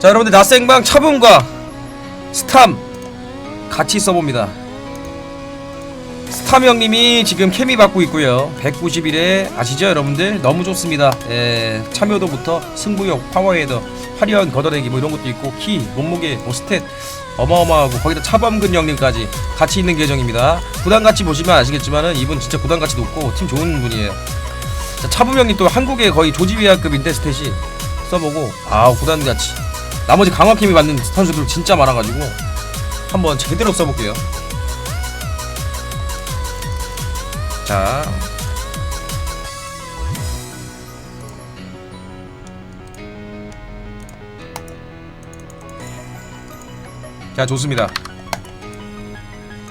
자 여러분들 나생방 차분과 스탐 같이 써봅니다. 스탐 형님이 지금 케미 받고 있고요. 191에 아시죠 여러분들? 너무 좋습니다. 에, 참여도부터 승부욕 파워헤더 화려한 걷어내기 뭐 이런 것도 있고 키 몸무게 뭐 스탯 어마어마하고 거기다 차범근 형님까지 같이 있는 계정입니다. 구단같이 보시면 아시겠지만은 이분 진짜 구단같이 높고 팀 좋은 분이에요. 자, 차범 형님 또 한국의 거의 조지위아급인데 스탯이 써보고 아 구단같이 나머지 강화킴이 받는 선수들 진짜 많아가지고 한번 제대로 써볼게요. 자. 자 좋습니다. 자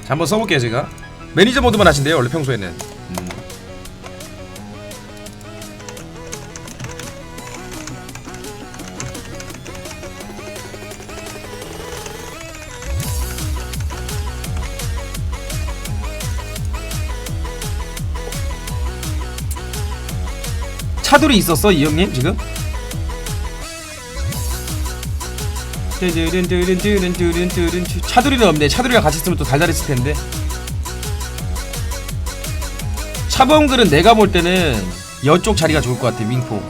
한번 써볼게요 제가. 매니저 모드만 하신대요 원래 평소에는. 음. 차돌이 있었어 이 형님 지금? 차돌이는 없네. 차돌이랑 같이 있으면 또 달달했을 텐데. 차범글은 내가 볼 때는 여쪽 자리가 좋을 것 같아 윙포.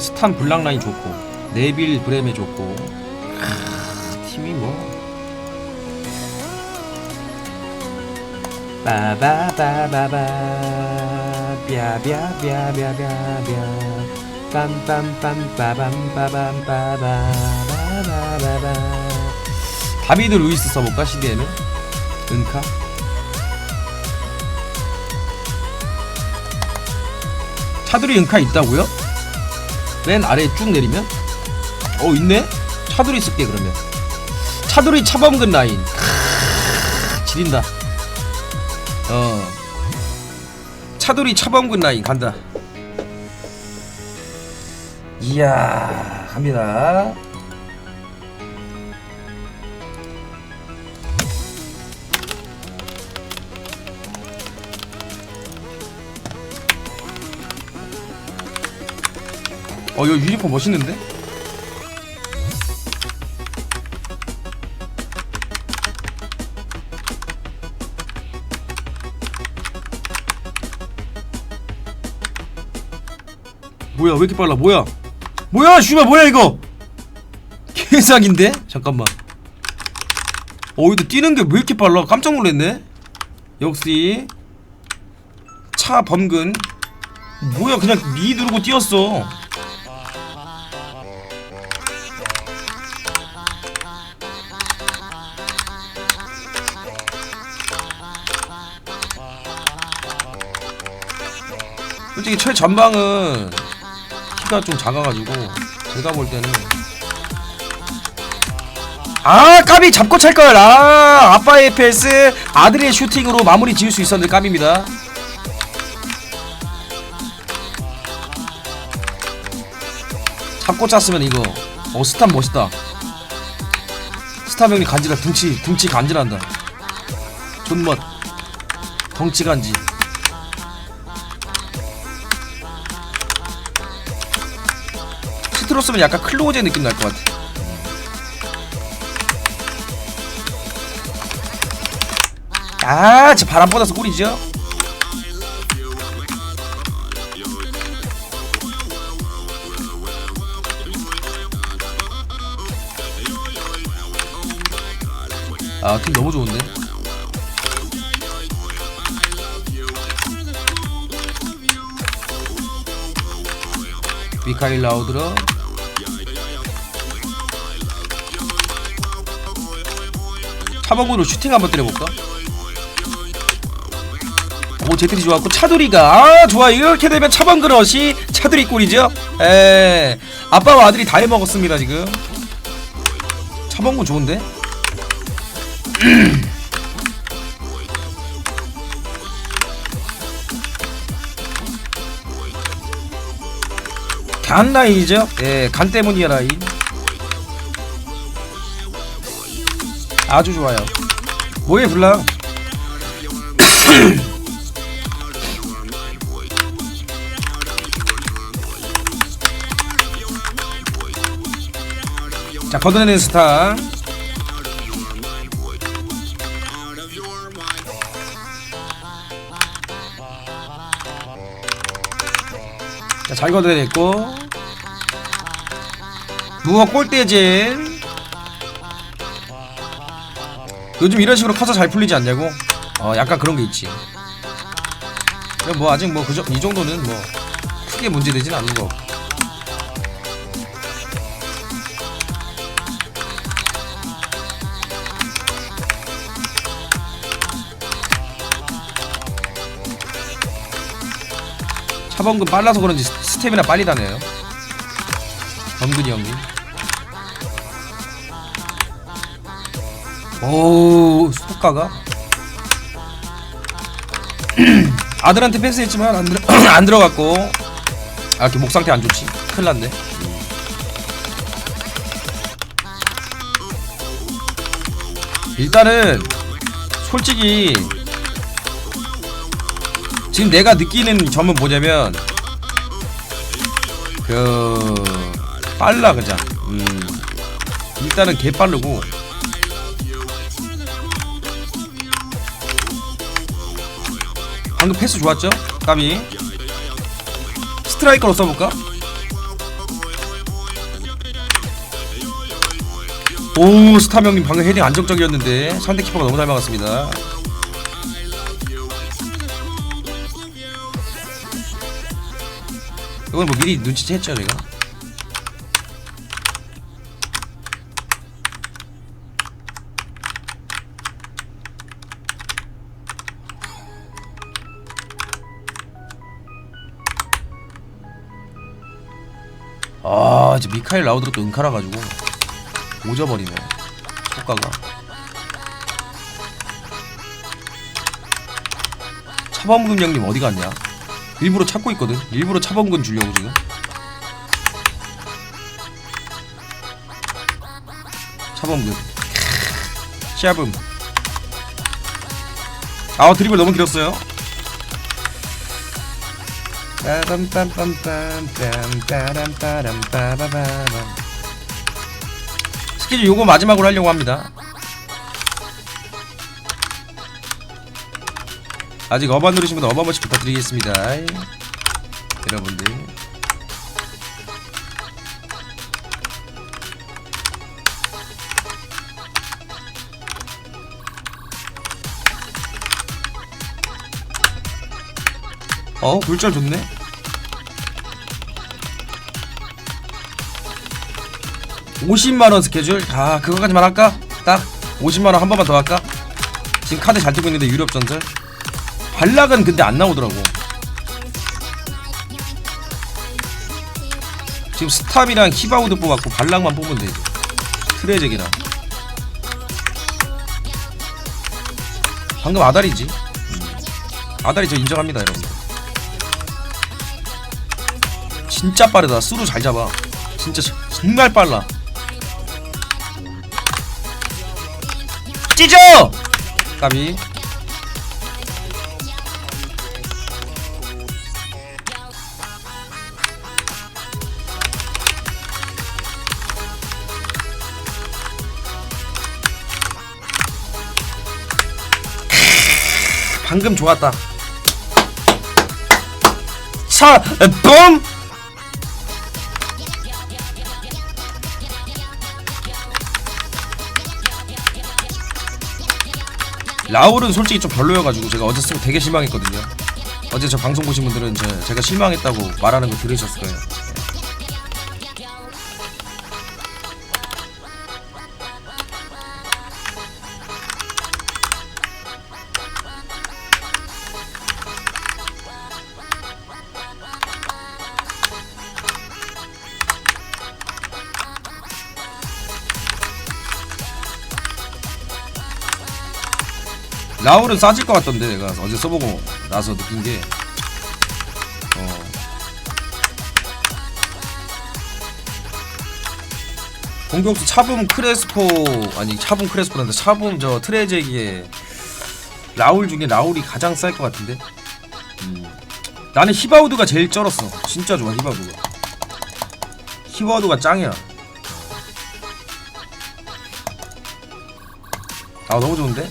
스탄 블랑라인 좋고 네빌 브레메 좋고 빠바바바바 뼈뼈뼈뼈뼈뼈 빰빰빰 빠밤빠밤 빠바바바바바 다비드 루이스 써볼까 시대에는? 은카? 차들이 은카 있다고요? 맨 아래 쭉 내리면? 어 있네? 차돌이 쓸게 그러면. 차돌이 차범근 라인. 크 지린다 차돌이 차범근 라인 간다 이야 갑니다 어 이거 유니폼 멋있는데? 뭐야? 왜 이렇게 빨라? 뭐야? 뭐야? 슈발 뭐야 이거? 개사기인데? 잠깐만. 어 이거 뛰는 게 왜 이렇게 빨라? 깜짝 놀랐네. 역시. 차 범근. 뭐야? 그냥 미 누르고 뛰었어. 솔직히 최전방은 키가 좀 작아가지고 제가 볼 때는. 아 까비 잡고 찰걸 아 아빠의 패스. 아들의 슈팅으로 마무리 지을 수 있었는데 까비입니다. 잡고 찼으면 이거. 어 스탑 멋있다. 스탑 형님 간지라 둥치 둥치 간지란다. 존멋 덩치 간지 텍스트로 쓰면 약간 클로즈의 느낌 날 것 같아. 아, 제 바람 뻗어서 꿀이죠? 아, 팀 너무 좋은데? 미카일 라우드로 4번군으로 슈팅 한번 때려볼까? 오 제트리 좋았고 차돌이가 아 좋아 이렇게 되면 차번 그릇이 차돌이 꼴이죠? 에 예. 아빠와 아들이 다 해먹었습니다 지금. 차번군 좋은데? 예, 간 라인이죠? 예간 때문이야 라인. 아주 좋아요. 뭐에 불러요? 자, 걷어내는 스타. 자, 잘 걷어내고. 무어 골대질. 요즘 이런 식으로 커서 잘 풀리지 않냐고? 어 약간 그런 게 있지. 뭐 아직 뭐그이 정도는 뭐 크게 문제되진 않는 거. 차범근 빨라서 그런지 스- 스텝이나 빨리 다네요. 범근이 형님 오 속가가? 아들한테 패스했지만 안, 들어, 안 들어갔고. 아 이렇게 목 상태 안 좋지? 큰일 났네. 일단은 솔직히 지금 내가 느끼는 점은 뭐냐면 그 빨라 그냥. 음. 일단은 개 빠르고 방금 패스 좋았죠? 까비 스트라이커로 써볼까? 오 스탐 형님 방금 헤딩 안정적이었는데 상대 키퍼가 너무 잘 막았습니다 이건 뭐 미리 눈치챘죠 제가 아 이제 미카엘 라우드로 또 은카라 가지고 오져버리네 효과가. 차범근 형님 어디 갔냐? 일부러 찾고 있거든. 일부러 차범근 주려고 지금. 차범근. 샤붐. 아 드리블 너무 길었어요 스케줄 요거 마지막으로 하려고 합니다. 아직 어바 누르신 분한 번씩 부탁드리겠습니다. 여러분들. 어, 굴절 좋네. (50만원) 스케줄? 아 그거까지만 할까? 딱 (50만원) 한 번만 더 할까? 지금 카드 잘 뜨고 있는데 유럽 전설? 발락은 근데 안 나오더라고. 지금 스탑이랑 히바우드 뽑았고 발락만 뽑으면 돼 이제. 트레잭이랑. 방금 아다리지? 음. 아다리 저 인정합니다 여러분 진짜 빠르다. 수루 잘 잡아. 진짜 저- 정말 빨라. 찢어! 까비. 방금 좋았다. 차, 봄! 라울은 솔직히 좀 별로여가지고 제가 어제 쓰고 되게 실망했거든요. 어제 저 방송 보신 분들은 제, 제가 실망했다고 말하는 거 들으셨을 거예요. 라울은 싸질 것 같던데 내가 어제 써보고 나서 느낀 게 어. 공격수 차붐 크레스포 아니 차붐 크레스포란데 차붐 저 트레제기에 라울 중에 라울이 가장 쌀 것 같은데 음. 나는 히바우드가 제일 쩔었어 진짜 좋아 히바우드가 히바우드가 짱이야 아 너무 좋은데?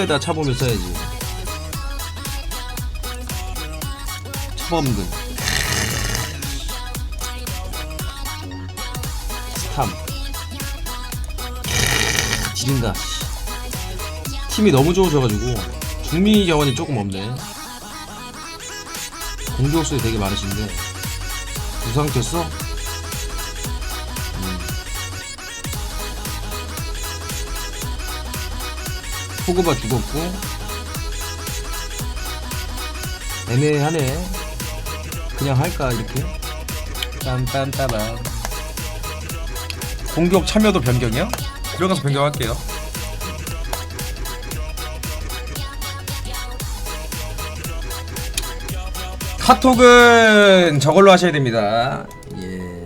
톱에다 차붐을 써야지. 차범근. 스탐. 지린다 팀이 너무 좋으셔가지고 중미 자원이 조금 없네. 공격수이 되게 많으신데 부상됐어? 포그바 죽었고. 애매하네. 그냥 할까 이렇게? 빰빰따밤 공격 참여도 변경이요? 들어가서 변경할게요. 카톡은 저걸로 하셔야 됩니다. 예.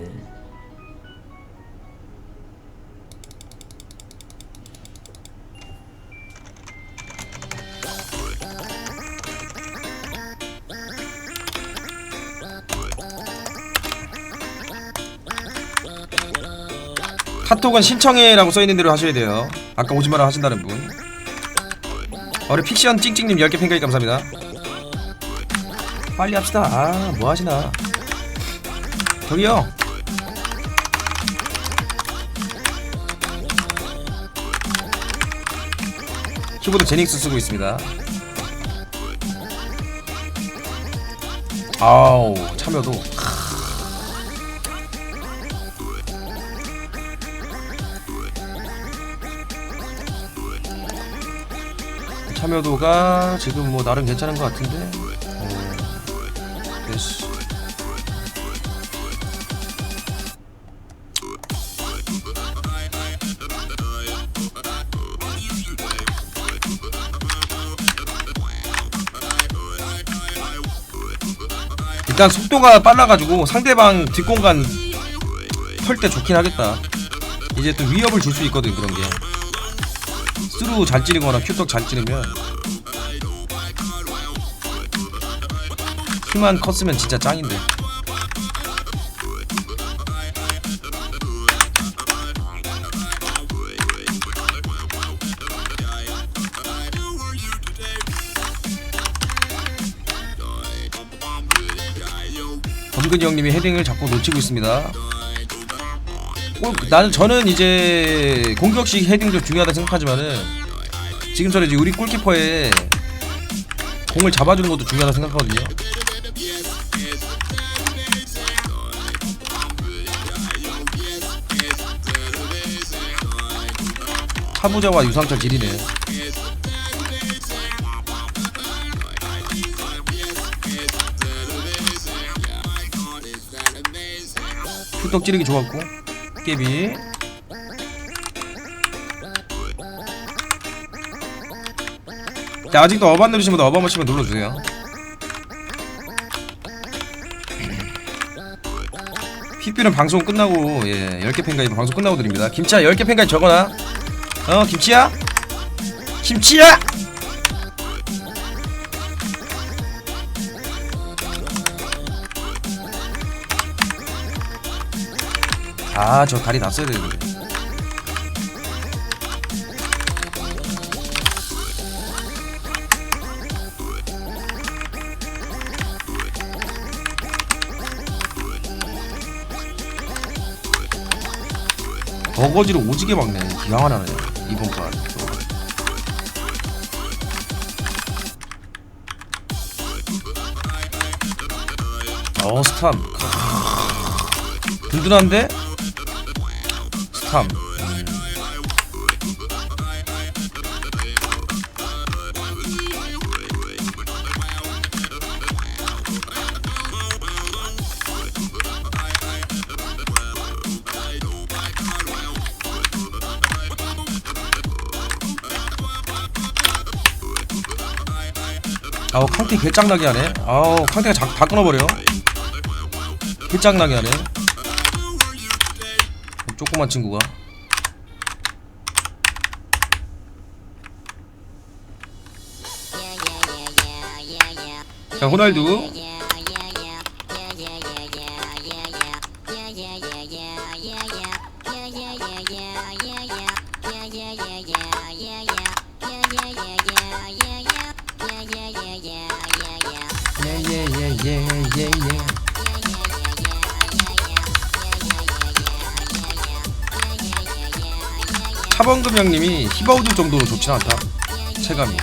카톡은 신청해라고 써있는 대로 하셔야 돼요. 아까 오지 마라 하신다는 분. 어리 픽션 찡찡님 10개 팬가입 감사합니다. 빨리 합시다. 아 뭐하시나. 저기요 키보드 제닉스 쓰고 있습니다. 아우 참여도 참여도가 지금 뭐 나름 괜찮은 것 같은데 어. 일단 속도가 빨라가지고 상대방 뒷공간 털 때 좋긴 하겠다. 이제 또 위협을 줄 수 있거든 그런 게. 스루 잘 찌르거나 큐떡 잘 찌르면 힘만 컸으면 진짜 짱인데. 범근이 형님이 헤딩을 자꾸 놓치고 있습니다. 골, 나는 저는 이제 공격식 헤딩도 중요하다 생각하지만은 지금처럼 이제 우리 골키퍼의 공을 잡아주는 것도 중요하다 생각하거든요. 차부자와 유상철 질이네. 큐떡 찌르기 좋았고 깨비 자 아직도 어반 누르신 분들 어반 버시면 눌러주세요 핏뷰는 방송 끝나고 예 10개 팬가입 방송 끝나고 드립니다 김치야 10개 팬가입 적어놔 어 김치야? 김치야? 아 저 다리 다 써야 되는데 어거지로 오지게 막네. 기가 하나네 이번 판. 어 스탐 든든한데? 참. 아우 캉티 개짱나게 하네. 아우 캉티가 다 끊어버려. 개짱나게 하네. 조그만 친구가? 자 호날두 히바우드 정도로 좋진 않다. 체감이.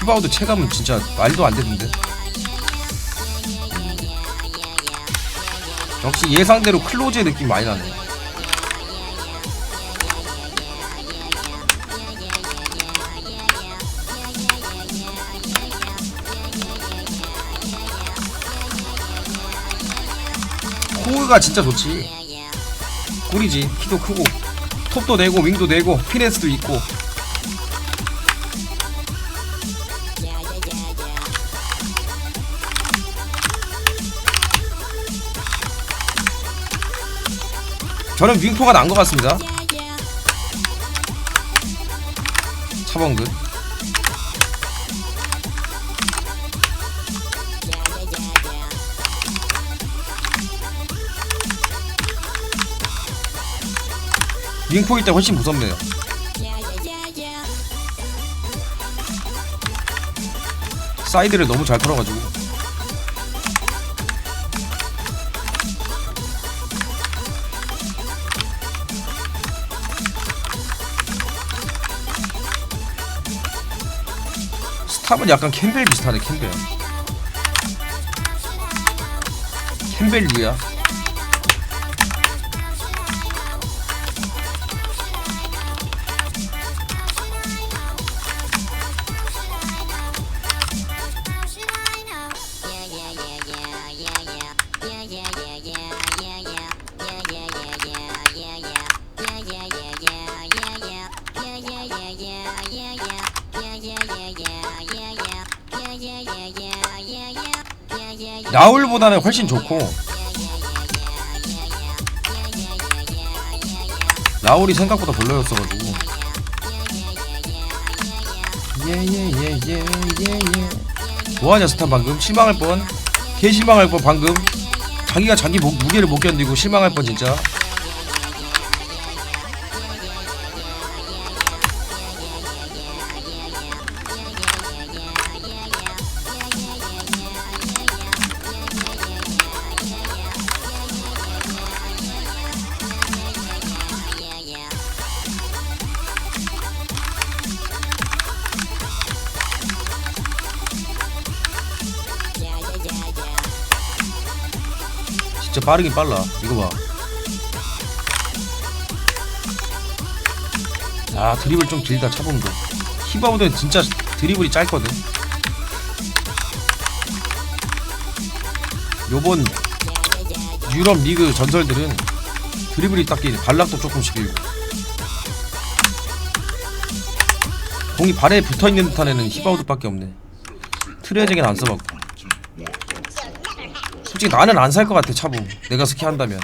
히바우드 체감은 진짜 말도 안 되던데. 역시 예상대로 클로즈의 느낌 많이 나네. 코어가 진짜 좋지. 꿀이지. 키도 크고 톱도 내고 윙도 내고 피네스도 있고 저는 윙포가 난 것 같습니다. 차범근. 윙포일 때 훨씬 무섭네요. 사이드를 너무 잘 털어가지고 탑은 약간 캠벨 비슷하네 캠벨. 캠벨 류야 라울보다는 훨씬 좋고. 라울이 생각보다 별로였어가지고. 예예예 예 예 예. 뭐하냐 스탄 방금? 실망할 뻔. 개실망할 뻔 방금. 자기가 자기 무, 무게를 못 견디고 실망할 뻔 진짜 빠르긴 빨라. 이거 봐아 드리블 좀 길다 차범도. 히바우드는 진짜 드리블이 짧거든. 요번 유럽 리그 전설들은 드리블이 딱 길어 발락도 조금씩 길고. 공이 발에 붙어있는 듯한 애는 히바우드밖에 없네. 트레제겐 안 써봤고 솔직히 나는 안 살 것 같아 차부. 내가 스키 한다면.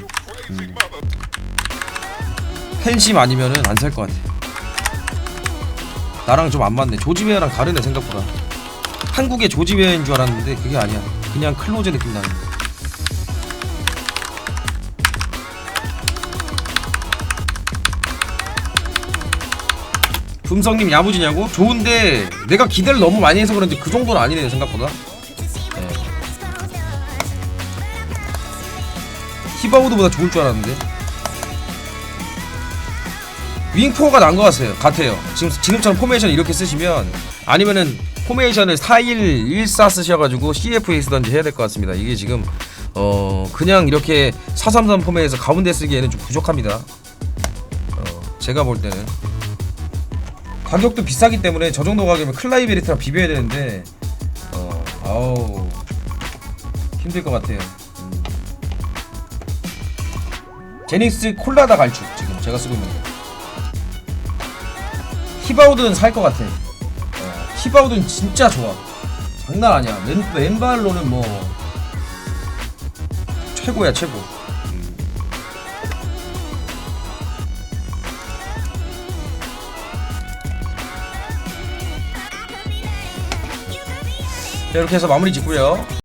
음. 팬심 아니면은 안 살 것 같아. 나랑 좀 안 맞네. 조지베어랑 다르네 생각보다. 한국의 조지베어인 줄 알았는데 그게 아니야. 그냥 클로제 느낌 나는 금성님 야무지냐고? 좋은데 내가 기대를 너무 많이 해서 그런지 그 정도는 아니네요 생각보다 히바우드보다 좋을 줄 알았는데. 윙포가 난 것 같아요 같아요. 지금, 지금처럼 포메이션 이렇게 쓰시면 아니면은 포메이션을 4-1, 1-4 쓰셔가지고 CF에 쓰던지 해야 될 것 같습니다. 이게 지금 어 그냥 이렇게 4-3-3 포메에서 가운데 쓰기에는 좀 부족합니다. 어 제가 볼 때는. 가격도 비싸기 때문에 저 정도 가격이면 클라이베리트랑 비벼야 되는데 어 아우 힘들 것 같아요 제닉스 콜라다 갈축 지금 제가 쓰고 있는 거. 히바우드는 살 것 같아. 어, 히바우드는 진짜 좋아. 장난 아니야. 왼발로는 뭐 최고야 최고. 이렇게 해서 마무리 짓고요.